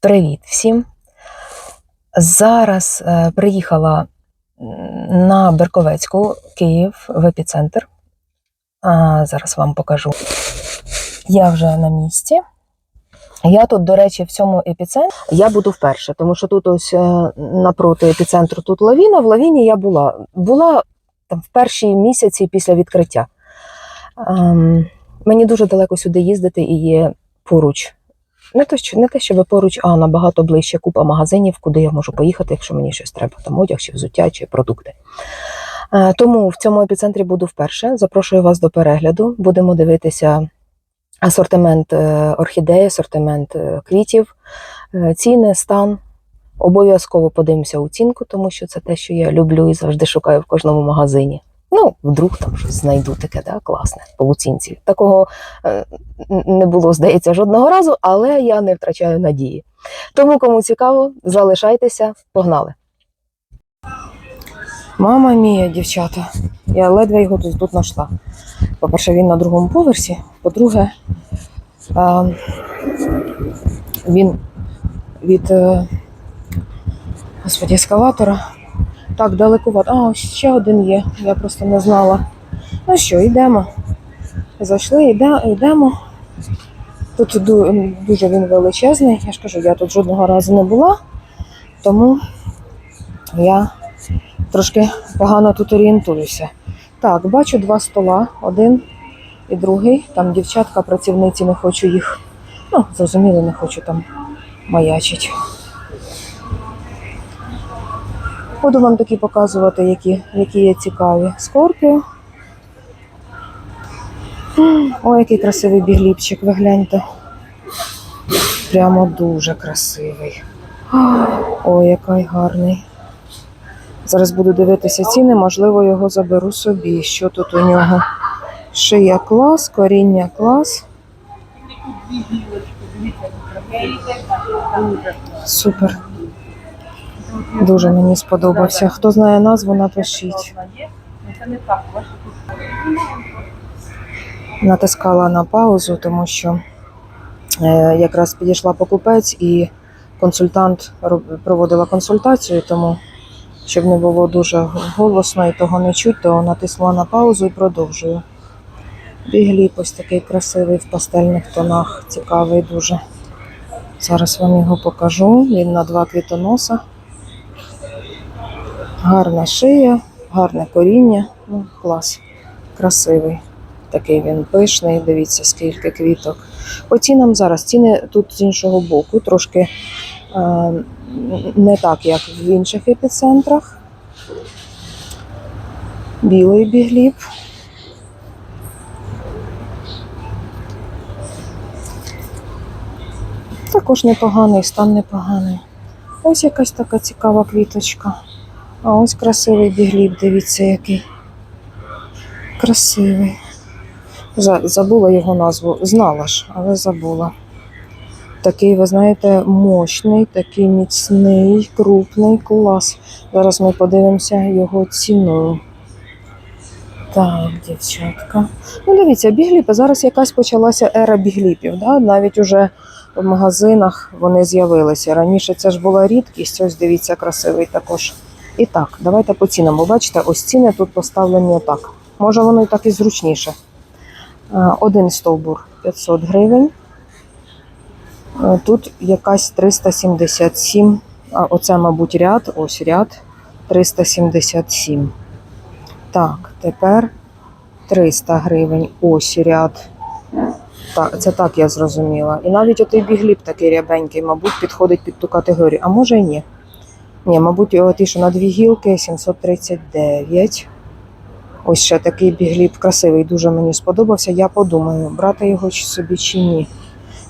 Привіт всім! Зараз е, приїхала на Берковецьку, Київ, в епіцентр. А, зараз вам покажу. Я вже на місці. Я тут, до речі, в цьому епіцентрі я буду вперше, тому що тут ось е, напроти епіцентру тут лавіна. В лавіні я була. Була там в перші місяці після відкриття. Ем, мені дуже далеко сюди їздити і є поруч не те, що не те, щоб поруч, а набагато ближче купа магазинів, куди я можу поїхати, якщо мені щось треба, там одяг, чи взуття, чи продукти. Е, Тому в цьому епіцентрі буду вперше. Запрошую вас до перегляду. Будемо дивитися асортимент е, орхідей, асортимент е, квітів, ціни, стан. Обов'язково подивимося оцінку, тому що це те, що я люблю і завжди шукаю в кожному магазині. Ну, вдруг там щось знайду таке, да, класне по оцінці. Такого е, не було, здається, жодного разу, але я не втрачаю надії. Тому, кому цікаво, залишайтеся, погнали. Мама мія, дівчата. Я ледве його тут, тут знайшла. По-перше, він на другому поверсі. По-друге, він від е, господі, ескалатора так далекувато. А, ось ще один є, я просто не знала. Ну що, йдемо. Зайшли, йде, йдемо. Тут дуже він величезний. Я ж кажу, я тут жодного разу не була, тому я трошки погано тут орієнтуюся. Так, бачу два стола, один і другий. Там дівчатка, працівниці, не хочу їх. Ну, зрозуміло, не хочу там маячить. Буду вам такі показувати, які, які є цікаві. Скорпіо. Ой, який красивий бігліпчик, ви гляньте. Прямо дуже красивий. Ой, який гарний. Зараз буду дивитися ціни, можливо, його заберу собі. Що тут у нього? Шия клас, коріння клас. Супер. Дуже мені сподобався. Хто знає назву, напишіть. Натискала на паузу, тому що е, якраз підійшла покупець і консультант проводила консультацію, тому щоб не було дуже голосно і того не чуть, то натиснула на паузу і продовжую. Бігліп ось такий красивий в пастельних тонах, цікавий дуже. Зараз вам його покажу. Він на два квітоноса. Гарна шия, гарне коріння. Ну, клас. Красивий. Такий він пишний. Дивіться, скільки квіток. По цінам зараз ціни тут з іншого боку, трошки е, не так, як в інших епіцентрах. Білий бігліп. Також непоганий, стан непоганий. Ось якась така цікава квіточка. А ось красивий бігліп, дивіться, який. Красивий. Забула його назву. Знала ж, але забула. Такий, ви знаєте, мощний, такий міцний, крупний клас. Зараз ми подивимося його ціну. Так, дівчатка. Ну, дивіться, бігліпи. Зараз якась почалася ера бігліпів. Да? Навіть уже в магазинах вони з'явилися. Раніше це ж була рідкість, ось дивіться, красивий також. І так, давайте по цінам. Бо бачите, ось ціни тут поставлені отак. Може, воно і так і зручніше. Е, Один стовбур 500 гривень. Е, Тут якась 377. А оце, мабуть, ряд. Ось ряд 377. Так, тепер 300 гривень. Ось ряд. Так, це так я зрозуміла. І навіть отий бігліп такий рябенький, мабуть, підходить під ту категорію. А може і ні. Ні, мабуть, ті, що на дві гілки 739. Ось ще такий бігліп красивий, дуже мені сподобався. Я подумаю, брати його собі чи ні.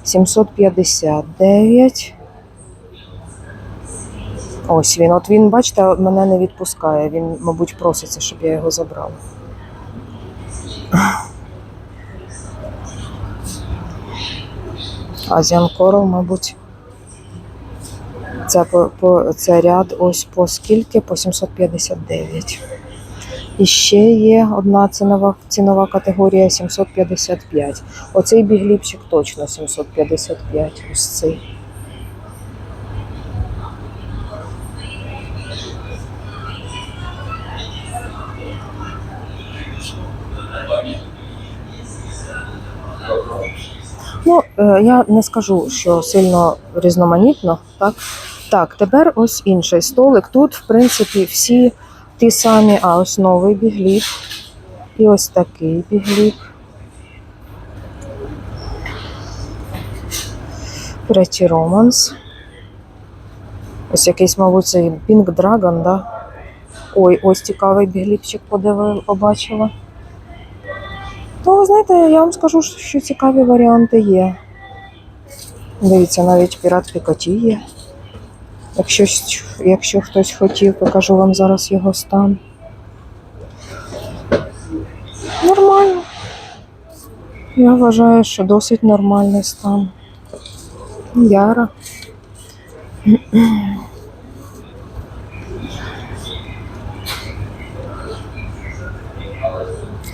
759. Ось він. От він, бачите, мене не відпускає. Він, мабуть, проситься, щоб я його забрала. Азіан Корал, мабуть. Це по, по це ряд ось по скільки? По 759. І ще є одна цінова цінова категорія 755. Оцей бігліпчик точно 755. Ось цей. Ну, е, я не скажу, що сильно різноманітно, так? Так, тепер ось інший столик. Тут, в принципі, всі ті самі, а ось новий бігліп. І ось такий бігліп. Третій романс. Ось якийсь, мабуть, цей Pink Dragon, да? Ой, ось цікавий бігліпчик подивив, побачила. То, знаєте, я вам скажу, що цікаві варіанти є. Дивіться, навіть пірат Пікаті є. Якщо, якщо хтось хотів, покажу вам зараз його стан. Нормально. Я вважаю, що досить нормальний стан. Яра.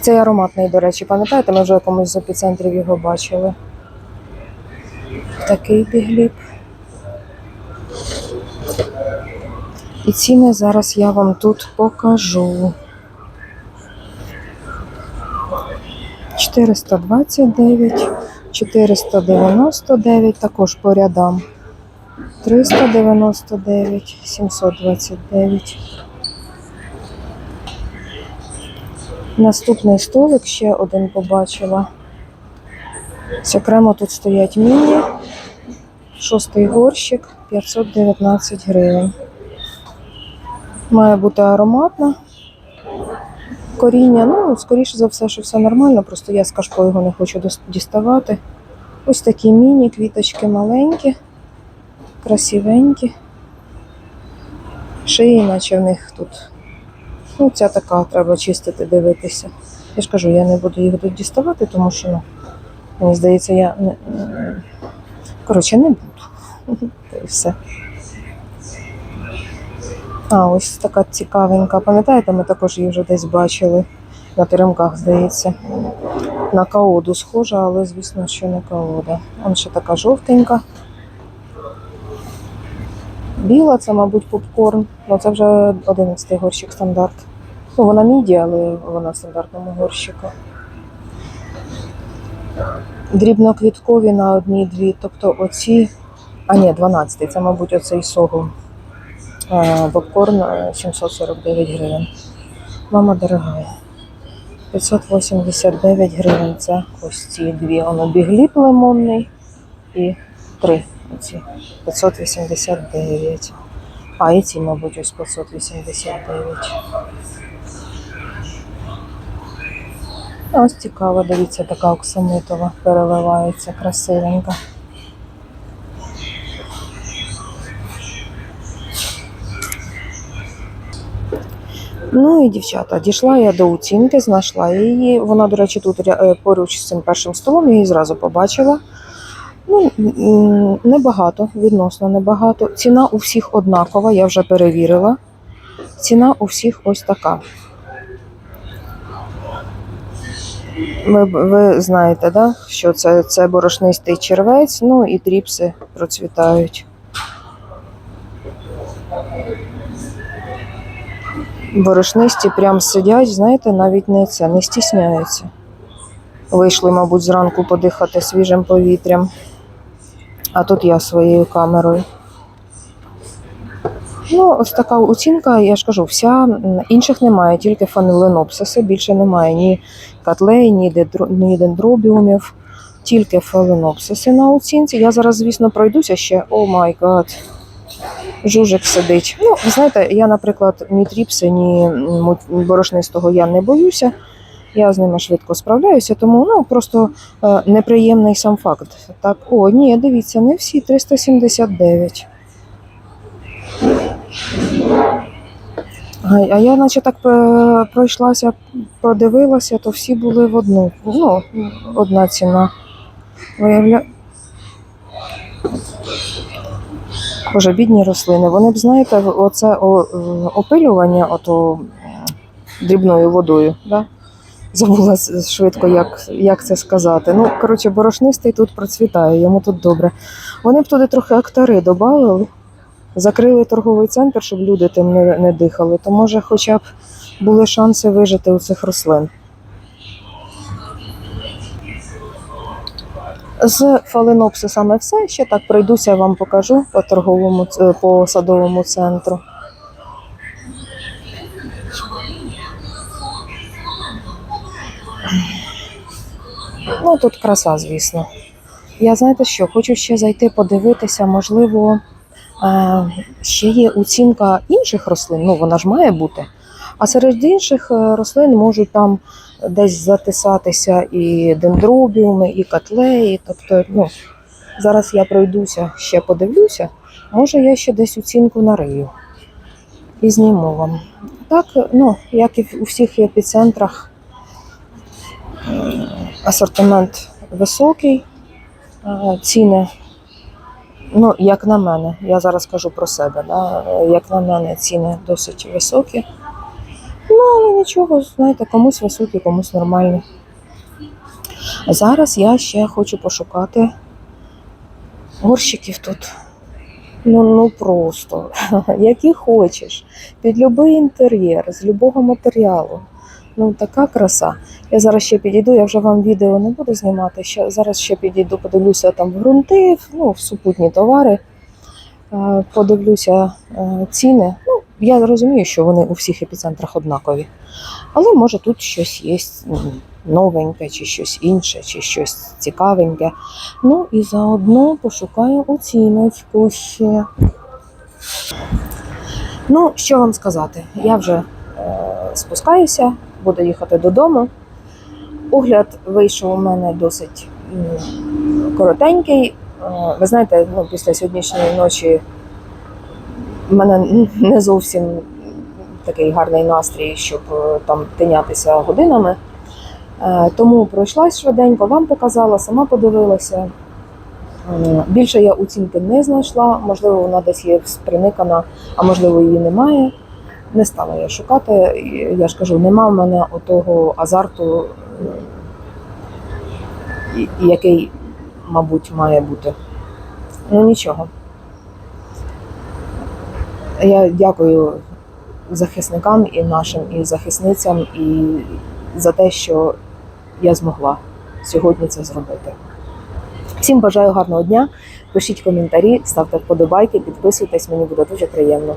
Цей ароматний, до речі, пам'ятаєте, ми вже в якомусь з епіцентрів його бачили. Такий бігліп. І ціни зараз я вам тут покажу. 429, 499, також по рядам. 399, 729. Наступний столик ще один побачила. Окремо тут стоять міні. Шостий горщик 519 гривень. Має бути ароматна. Коріння, ну, скоріше за все, що все нормально, просто я з кашкою його не хочу діставати. Ось такі міні, квіточки маленькі, красивенькі. Шиї, наче в них тут. Ну, ця така, треба чистити, дивитися. Я ж кажу, я не буду їх тут діставати, тому що, ну, мені здається, я не. Коротше, не буду. І все. А, ось така цікавенька. Пам'ятаєте, ми також її вже десь бачили на теремках, здається. На каоду схожа, але звісно, що не каода. Он ще така жовтенька. Біла, це, мабуть, попкорн. Ну, це вже 11 горщик стандарт. Ну, вона міді, але вона в стандартному горщику. Дрібноквіткові на одній-дві, тобто оці. А ні, 12, це, мабуть, оцей согу. Е, Попкорн е, 749 гривень. Мама дорогая. 589 гривень. Це ось ці дві. Воно бігліп лимонний і три. Оці 589. А і ці, мабуть, ось 589. Ось цікаво, дивіться, така оксамитова переливається, красивенька. Ну і дівчата, дійшла я до оцінки, знайшла її. Вона, до речі, тут е, поруч з цим першим столом, я її зразу побачила. Ну, небагато, відносно небагато. Ціна у всіх однакова, я вже перевірила. Ціна у всіх ось така. Ви, ви знаєте, да? що це, це борошнистий червець, ну і тріпси процвітають. Борошнисті прям сидять, знаєте, навіть не це, не стісняються. Вийшли, мабуть, зранку подихати свіжим повітрям. А тут я своєю камерою. Ну, ось така оцінка, я ж кажу, вся інших немає, тільки фанеленопсиси, більше немає ні котлей, ні дендробіумів, тільки фаленопсиси на оцінці. Я зараз, звісно, пройдуся ще. О май гад. Жужик сидить. Ну, знаєте, я, наприклад, ні тріпси, ні борошнистого я не боюся. Я з ними швидко справляюся, тому ну просто е, неприємний сам факт. Так, о, ні, дивіться, не всі 379. А, а я, наче так е, пройшлася, подивилася, то всі були в одну. Ну, одна ціна. Виявля... Боже, бідні рослини. Вони б, знаєте, оце е, опилювання ото дрібною водою, да? Забула швидко, як, як це сказати. Ну, коротше, борошнистий тут процвітає, йому тут добре. Вони б туди трохи актари додали, закрили торговий центр, щоб люди тим не, не дихали, то може хоча б були шанси вижити у цих рослин. З фаленопсисами все. Ще так пройдуся, вам покажу по торговому е, по садовому центру. Ну, тут краса, звісно. Я знаєте що, хочу ще зайти подивитися, можливо, е, ще є оцінка інших рослин, ну вона ж має бути. А серед інших е, рослин можуть там десь затисатися і дендробіуми, і котлеї. Тобто, ну, зараз я пройдуся, ще подивлюся. Може, я ще десь оцінку нарию і зніму вам. Так, ну, як і у всіх епіцентрах, асортимент високий, е, ціни. Ну, як на мене, я зараз кажу про себе, да? е, як на мене, ціни досить високі. Ну, але нічого, знаєте, комусь високі, комусь нормальні. Зараз я ще хочу пошукати горщиків тут. Ну, ну просто, які хочеш, під будь-який інтер'єр, з будь-якого матеріалу. Ну, така краса. Я зараз ще підійду, я вже вам відео не буду знімати. Ще, зараз ще підійду, подивлюся там в ґрунти, ну, в супутні товари. Е, Подивлюся е, ціни. Я розумію, що вони у всіх епіцентрах однакові. Але може тут щось є новеньке, чи щось інше, чи щось цікавеньке. Ну і заодно пошукаю оціночку ще. Ну, що вам сказати? Я вже е, спускаюся, буду їхати додому. Огляд вийшов у мене досить коротенький. Е, ви знаєте, ну, після сьогоднішньої ночі в мене не зовсім такий гарний настрій, щоб е, там тинятися годинами. Е, Тому пройшлась швиденько, вам показала, сама подивилася. Е, Більше я оцінки не знайшла, можливо, вона десь є приникана, а можливо, її немає. Не стала я шукати. Я ж кажу, нема в мене отого азарту, який, мабуть, має бути. Ну нічого. Я дякую захисникам і нашим і захисницям і за те, що я змогла сьогодні це зробити. Всім бажаю гарного дня. Пишіть коментарі, ставте вподобайки, підписуйтесь, мені буде дуже приємно.